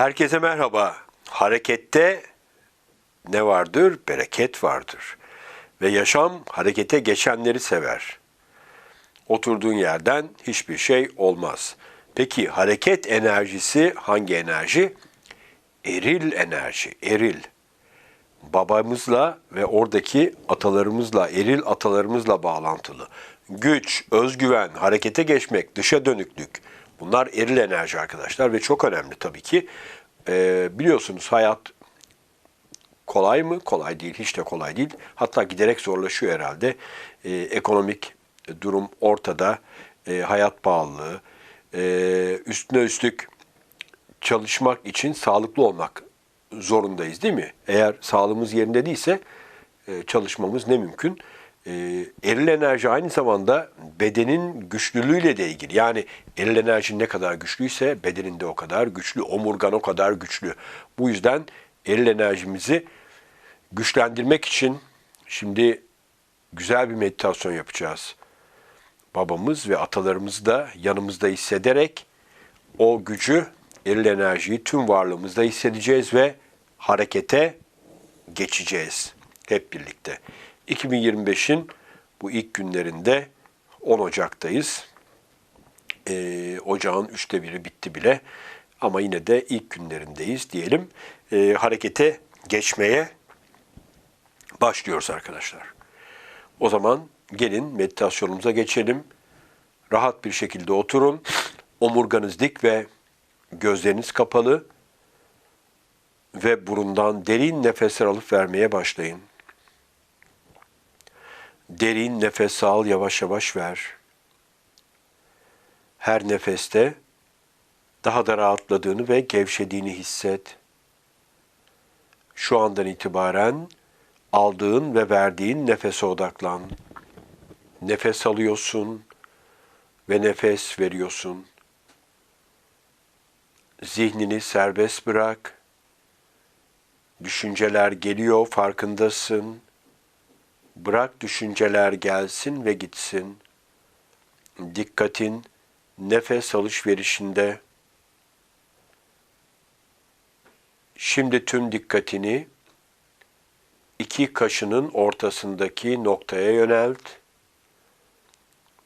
Herkese merhaba. Harekette ne vardır? Bereket vardır. Ve yaşam harekete geçenleri sever. Oturduğun yerden hiçbir şey olmaz. Peki hareket enerjisi hangi enerji? Eril enerji, eril. Babamızla ve oradaki atalarımızla, eril atalarımızla bağlantılı. Güç, özgüven, harekete geçmek, dışa dönüklük. Bunlar eril enerji arkadaşlar ve çok önemli tabii ki. Ee, biliyorsunuz hayat kolay mı? Kolay değil, hiç de kolay değil. Hatta giderek zorlaşıyor herhalde. Ee, ekonomik durum ortada, Ee, hayat pahalılığı, ee, üstüne üstlük çalışmak için sağlıklı olmak zorundayız değil mi? Eğer sağlığımız yerinde değilse e, çalışmamız ne mümkün? E, eril enerji aynı zamanda bedenin güçlülüğüyle de ilgili. Yani eril enerji ne kadar güçlüyse bedenin de o kadar güçlü, omurgan o kadar güçlü. Bu yüzden eril enerjimizi güçlendirmek için şimdi güzel bir meditasyon yapacağız. Babamız ve atalarımız da yanımızda hissederek o gücü, eril enerjiyi tüm varlığımızda hissedeceğiz ve harekete geçeceğiz hep birlikte. 2025'in bu ilk günlerinde 10 Ocak'tayız. Ee, ocağın üçte biri bitti bile ama yine de ilk günlerindeyiz diyelim. Ee, harekete geçmeye başlıyoruz arkadaşlar. O zaman gelin meditasyonumuza geçelim. Rahat bir şekilde oturun. Omurganız dik ve gözleriniz kapalı ve burundan derin nefesler alıp vermeye başlayın. Derin nefes al, yavaş yavaş ver. Her nefeste daha da rahatladığını ve gevşediğini hisset. Şu andan itibaren aldığın ve verdiğin nefese odaklan. Nefes alıyorsun ve nefes veriyorsun. Zihnini serbest bırak. Düşünceler geliyor, farkındasın. Bırak düşünceler gelsin ve gitsin. Dikkatin nefes alışverişinde. Şimdi tüm dikkatini iki kaşının ortasındaki noktaya yönelt.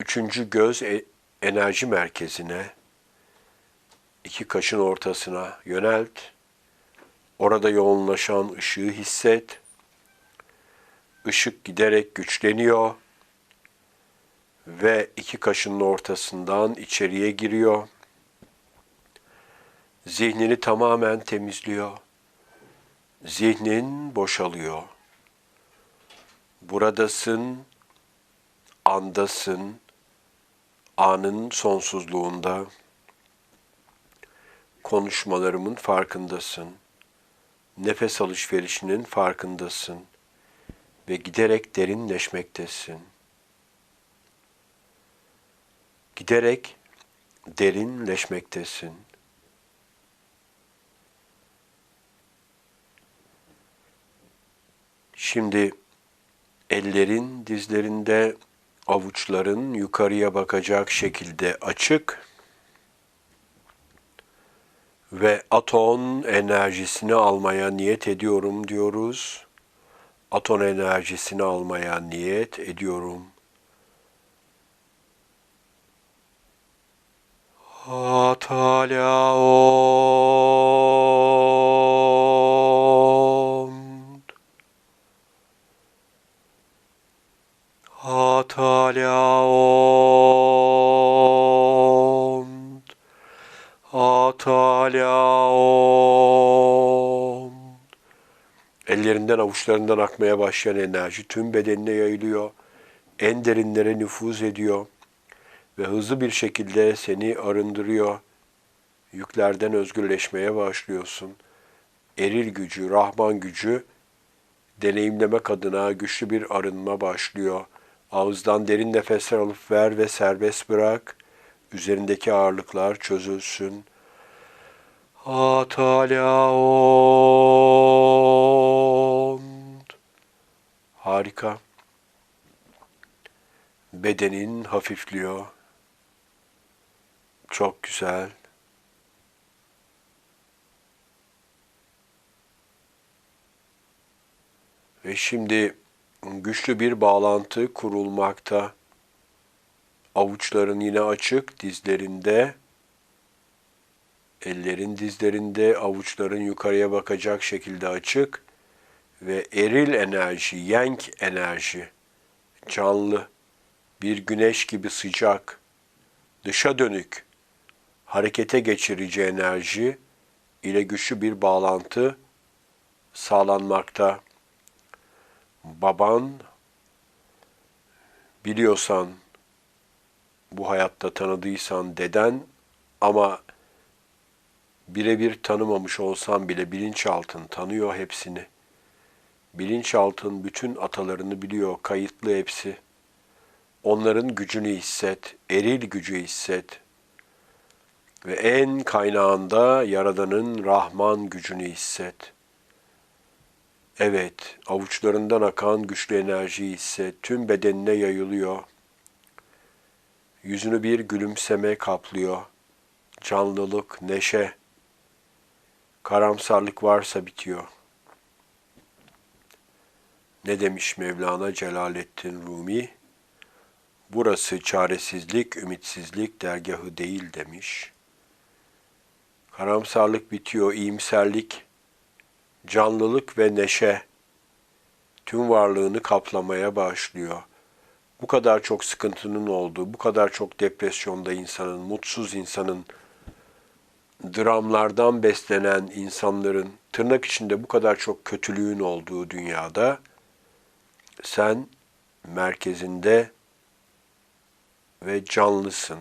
Üçüncü göz e- enerji merkezine, iki kaşın ortasına yönelt. Orada yoğunlaşan ışığı hisset. Işık giderek güçleniyor ve iki kaşının ortasından içeriye giriyor. Zihnini tamamen temizliyor. Zihnin boşalıyor. Buradasın, andasın, anın sonsuzluğunda konuşmalarımın farkındasın. Nefes alışverişinin farkındasın ve giderek derinleşmektesin. Giderek derinleşmektesin. Şimdi ellerin dizlerinde, avuçların yukarıya bakacak şekilde açık ve aton enerjisini almaya niyet ediyorum diyoruz. Aton enerjisini almaya niyet ediyorum. Hatalaom Hatalaom Ellerinden avuçlarından akmaya başlayan enerji tüm bedenine yayılıyor. En derinlere nüfuz ediyor ve hızlı bir şekilde seni arındırıyor. Yüklerden özgürleşmeye başlıyorsun. Eril gücü, Rahman gücü deneyimlemek adına güçlü bir arınma başlıyor. Ağızdan derin nefesler alıp ver ve serbest bırak. Üzerindeki ağırlıklar çözülsün. Atalya Ond. Harika. Bedenin hafifliyor. Çok güzel. Ve şimdi güçlü bir bağlantı kurulmakta. Avuçların yine açık, dizlerinde ellerin dizlerinde, avuçların yukarıya bakacak şekilde açık ve eril enerji, yenk enerji, canlı, bir güneş gibi sıcak, dışa dönük, harekete geçirici enerji ile güçlü bir bağlantı sağlanmakta. Baban biliyorsan bu hayatta tanıdıysan deden ama birebir tanımamış olsan bile bilinçaltın tanıyor hepsini. Bilinçaltın bütün atalarını biliyor, kayıtlı hepsi. Onların gücünü hisset, eril gücü hisset. Ve en kaynağında Yaradan'ın Rahman gücünü hisset. Evet, avuçlarından akan güçlü enerjiyi hisset. Tüm bedenine yayılıyor. Yüzünü bir gülümseme kaplıyor. Canlılık, neşe, karamsarlık varsa bitiyor. Ne demiş Mevlana Celaleddin Rumi? Burası çaresizlik, ümitsizlik dergahı değil demiş. Karamsarlık bitiyor, iyimserlik, canlılık ve neşe tüm varlığını kaplamaya başlıyor. Bu kadar çok sıkıntının olduğu, bu kadar çok depresyonda insanın, mutsuz insanın, dramlardan beslenen insanların, tırnak içinde bu kadar çok kötülüğün olduğu dünyada sen merkezinde ve canlısın.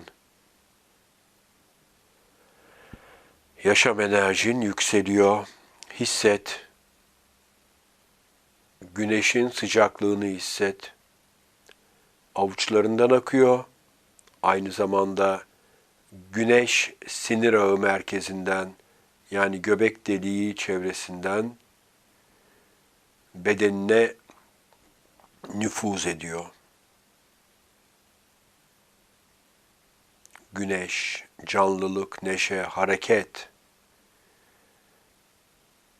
Yaşam enerjin yükseliyor. Hisset. Güneşin sıcaklığını hisset. Avuçlarından akıyor. Aynı zamanda güneş sinir ağı merkezinden yani göbek deliği çevresinden bedenine nüfuz ediyor. Güneş, canlılık, neşe, hareket.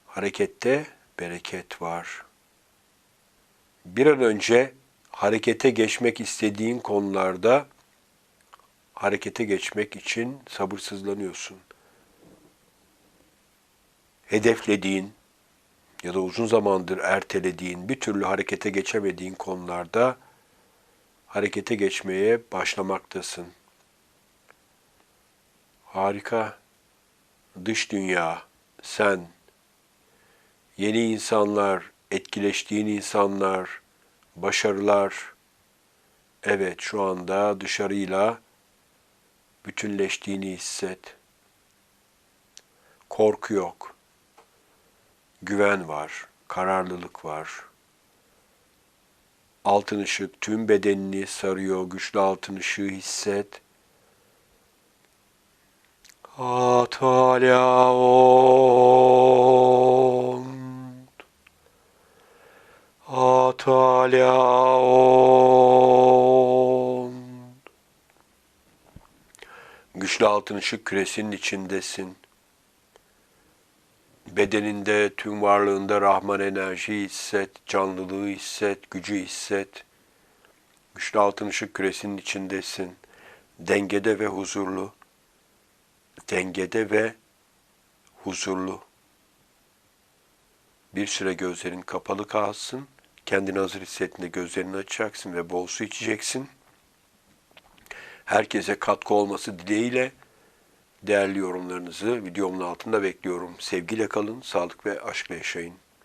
Harekette bereket var. Bir an önce harekete geçmek istediğin konularda harekete geçmek için sabırsızlanıyorsun. Hedeflediğin ya da uzun zamandır ertelediğin, bir türlü harekete geçemediğin konularda harekete geçmeye başlamaktasın. Harika. Dış dünya, sen, yeni insanlar, etkileştiğin insanlar, başarılar. Evet, şu anda dışarıyla bütünleştiğini hisset. Korku yok. Güven var, kararlılık var. Altın ışık tüm bedenini sarıyor, güçlü altın ışığı hisset. Atalyaon Atalyaon Güçlü altın ışık küresinin içindesin. Bedeninde, tüm varlığında Rahman enerji hisset, canlılığı hisset, gücü hisset. Güçlü altın ışık küresinin içindesin. Dengede ve huzurlu dengede ve huzurlu. Bir süre gözlerin kapalı kalsın. Kendini hazır hissettiğinde gözlerini açacaksın ve bol su içeceksin. Herkese katkı olması dileğiyle değerli yorumlarınızı videomun altında bekliyorum. Sevgiyle kalın, sağlık ve aşkla yaşayın.